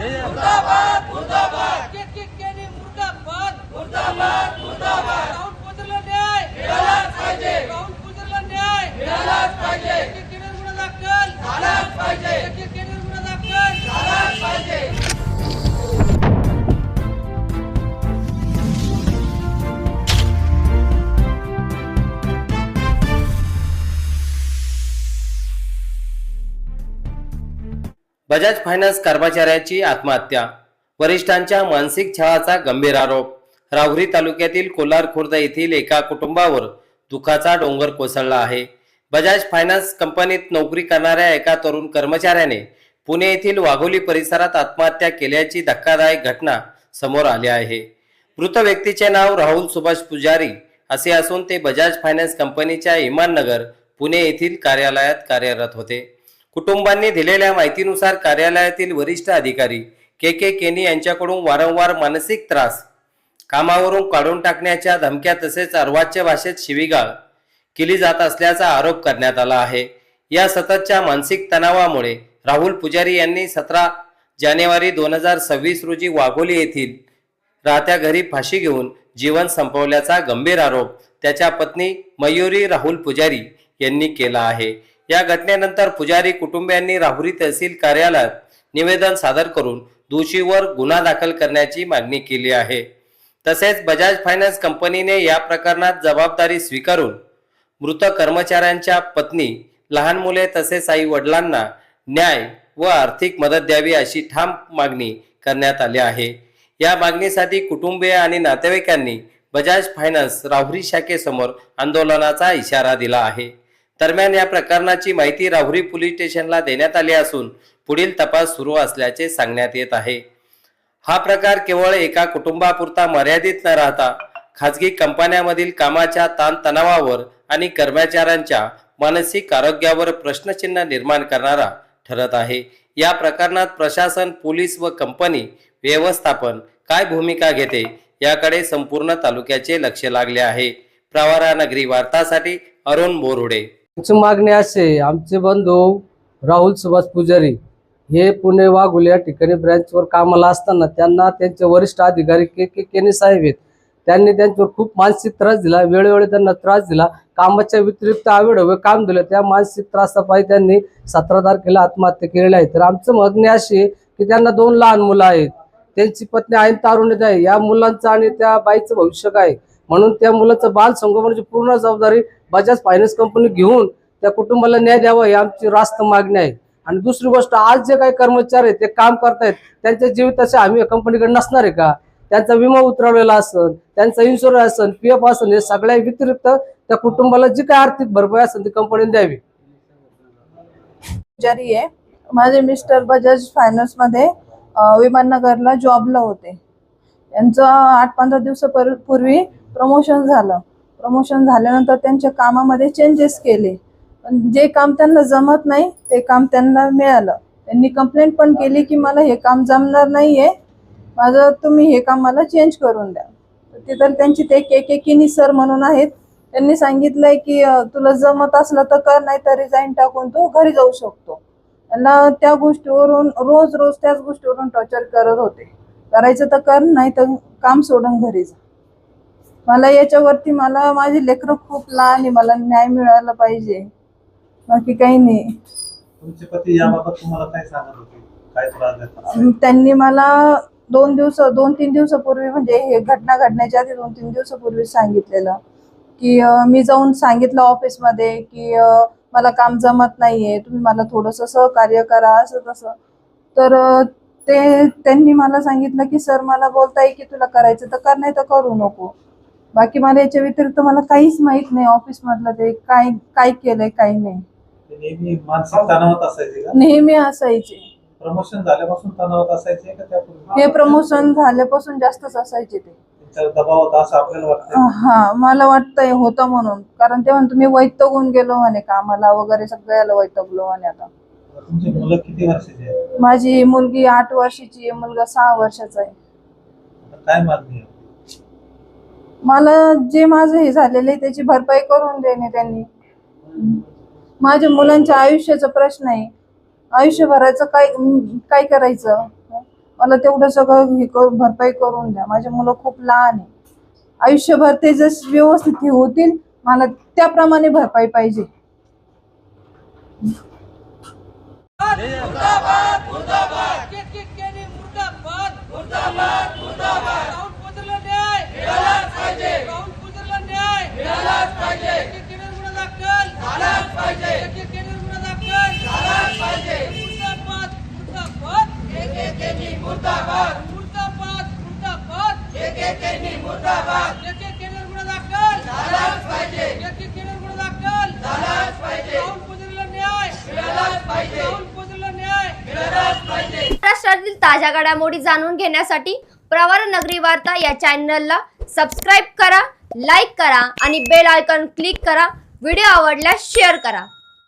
मुर्दाबाद मुर्दाबाद बजाज फायनान्स कर्मचाऱ्याची आत्महत्या. वरिष्ठांच्या मानसिक छळाचा गंभीर आरोप. राहुरी तालुक्यातील कोलार खुर्द येथील एका कुटुंबावर दुःखाचा डोंगर कोसळला आहे. बजाज फायनान्स कंपनीत नोकरी करणाऱ्या एका तरुण कर्मचाऱ्याने पुणे येथील वाघोली परिसरात आत्महत्या केल्याची धक्कादायक घटना समोर आली आहे. मृत व्यक्तीचे नाव राहुल सुभाष पुजारी असे असून ते बजाज फायनान्स कंपनीच्या इमाननगर पुणे येथील कार्यालयात कार्यरत होते. कुटुंबांनी दिलेल्या माहितीनुसार कार्यालयातील वरिष्ठ अधिकारी के के केनी यांच्याकडून वारंवार मानसिक त्रास कामावरून काढून टाकण्याच्या धमक्या तसेच अर्वाच्य भाषेत शिवीगाळ केली जात असल्याचा आरोप करण्यात आला आहे. या सततच्या मानसिक तणावामुळे राहुल पुजारी यांनी सतरा जानेवारी दोन हजार सव्वीस रोजी वाघोली येथील राहत्या घरी फाशी घेऊन जीवन संपवल्याचा गंभीर आरोप त्याच्या पत्नी मयुरी राहुल पुजारी यांनी केला आहे. या घटनेनंतर पुजारी कुटुंबियांनी राहुरी तहसील कार्यालयात निवेदन सादर करून दोषीवर गुन्हा दाखल करण्याची मागणी केली आहे. तसेच बजाज फायनान्स कंपनीने या प्रकरणात जबाबदारी स्वीकारून मृत कर्मचाऱ्यांच्या पत्नी लहान मुले तसेच आई वडिलांना न्याय व आर्थिक मदत द्यावी अशी ठाम मागणी करण्यात आली आहे. या मागणीसाठी कुटुंबीय आणि नातेवाईकांनी बजाज फायनान्स राहुरी शाखेसमोर आंदोलनाचा इशारा दिला आहे. दरम्यान या प्रकरणाची माहिती राहुरी पोलीस स्टेशनला देण्यात आली असून पुढील तपास सुरू असल्याचे सांगण्यात येत आहे. हा प्रकार केवळ एका कुटुंबापुरता मर्यादित न राहता खाजगी कंपन्यामधील कामाच्या ताणतणावावर आणि कर्मचाऱ्यांच्या मानसिक आरोग्यावर प्रश्नचिन्ह निर्माण करणारा ठरत आहे. या प्रकरणात प्रशासन पोलीस व कंपनी व्यवस्थापन काय भूमिका घेते याकडे संपूर्ण तालुक्याचे लक्ष लागले आहे. प्रवारा नगरी वार्तासाठी अरुण बोरुडे. आमची मागणी असे आहे, आमचे बंधू राहुल सुभाष पुजारी हे पुणे वाघुल या ठिकाणी ब्रँचवर कामाला असताना त्यांना त्यांचे वरिष्ठ अधिकारी के के केने साहेब आहेत. त्यांनी त्यांच्यावर खूप मानसिक त्रास दिला वेळोवेळी त्यांना त्रास दिला कामाच्या व्यतिरिक्त आवेळ काम दिलं. त्या मानसिक त्रासापायी त्यांनी सतरा तारखेला आत्महत्या केलेली आहे. तर आमचं मागणी अशी आहे की त्यांना दोन लहान मुलं आहेत. त्यांची पत्नी ऐन तारुण्यात आहे. या मुलांचं आणि त्या बाईचं भविष्य काय म्हणून त्या मुलाचं बाल संगोपनाची म्हणजे पूर्ण जबाबदारी बजाज फायनान्स कंपनी घेऊन त्या कुटुंबाला न्याय द्यावा ही आमची रास्त मागणी आहे. आणि दुसरी गोष्ट आज जे काही कर्मचारी आहेत ते काम करतायत त्यांच्या जीविताचे आम्ही कंपनीकडे नसणार आहे का? त्यांचा विमा उतरवलेला असन त्यांचा इन्शुरन्स असन पी एफ असन हे सगळ्या व्यतिरिक्त त्या कुटुंबाला जी काही आर्थिक भरपाई असेल ती कंपनीने द्यावी. पुजारी आहे. माझे मिस्टर बजाज फायनान्समध्ये विमाननगरला जॉबला होते. यांचं आठ पंधरा दिवसापूर्वी प्रमोशन झालं. प्रमोशन झाल्यानंतर त्यांच्या कामामध्ये चेंजेस केले. पण जे काम त्यांना जमत नाही ते काम त्यांना मिळालं. त्यांनी कंप्लेंट पण केली की मला हे काम जमणार नाहीये. माझं तुम्ही हे काम मला चेंज करून द्या. तिथं त्यांची ते के के किनी सर म्हणून आहेत. त्यांनी सांगितलंय की तुला जमत असलं तर कर नाही तर रिझाईन टाकून तू घरी जाऊ शकतो. त्यांना त्या गोष्टीवरून रोज रोज त्याच गोष्टीवरून टॉर्चर करत होते. करायचं तर कर नाही तर काम सोडून घरी जा. मला याच्यावरती मला माझे लेकरं खूप लहान आहे मला न्याय मिळाला पाहिजे. बाकी काही नाही. तुमचे पती याबाबत तुम्हाला काय सांगत होते? काय त्रास देतात? अं, त्यांनी मला दोन दिवस दोन तीन दिवसापूर्वी म्हणजे हे घटना घडण्याच्या आधी दोन तीन दिवसापूर्वी सांगितलेलं की अं, मी जाऊन सांगितलं ऑफिसमध्ये की अं, मला काम जमत नाहीये तुम्ही मला थोडंसं सहकार्य करा असं तसं. तर अं, ते त्यांनी मला सांगितलं की सर मला बोलताय की तुला करायचं तर कर नाही तर करू नको. बाकी मला याच्या व्यतिरिक्त मला काहीच माहीत नाही ऑफिस मधलं ते काय काय केलंय काही नाही. नेहमी तणावात असायचे का? नेहमी असायचे. प्रमोशन झाल्यापासून तणावात असायचे का त्यापूर्वी? हे प्रमोशन झाल्यापासून जास्तच असायचे ते. त्यांच्यावर दबाव होता असं आपल्याला वाटतं हा मला वाटतंय होतं म्हणून. कारण ते म्हणतो मी वैतगून गेलो म्हणे कामाला वगैरे सगळ्याला वैतगलो म्हणे आता तुमची मुलं किती वर्षाची आहेत? माझी मुलगी आठ वर्षाची आहे मुलगा सहा वर्षाचा आहे. आता काय मागणी आहे? मला जे माझं हे झालेलं आहे त्याची भरपाई करून देणे त्यांनी. माझ्या मुलांच्या आयुष्याचा प्रश्न आहे. आयुष्यभराचं काय काय करायचं? मला तेवढं सगळं हे करून भरपाई करून द्या. माझे मुलं खूप लहान आहे. आयुष्यभर ते जस व्यवस्थित हे होतील मला त्याप्रमाणे भरपाई पाहिजे. मुर्दाबाद मुर्दाबाद. मुर्दाबाद राहुल पुजरला न्याय मिळालाच पाहिजे राहुल पुजरला न्याय मिळालाच पाहिजे के केने गुन्हा दाखल झालाच पाहिजे के केने गुन्हा दाखल झालाच पाहिजे मुर्दाबाद मुर्दाबाद के के केने मुर्दाबाद मुर्दाबाद मुर्दाबाद के के केने मुर्दाबाद के के केने गुन्हा दाखल झालाच पाहिजे के के केने गुन्हा दाखल झालाच पाहिजे राहुल पुजरला न्याय मिळालाच पाहिजे राहुल पुजरला न्याय मिळालाच पाहिजे महाराष्ट्रातील ताज्या घडामोडी जाणून घेण्यासाठी प्रवार नगरी वार्ता या चॅनलला सबस्क्राईब करा लाईक करा आणि बेल आयकॉन क्लिक करा. व्हिडिओ आवडल्यास शेअर करा.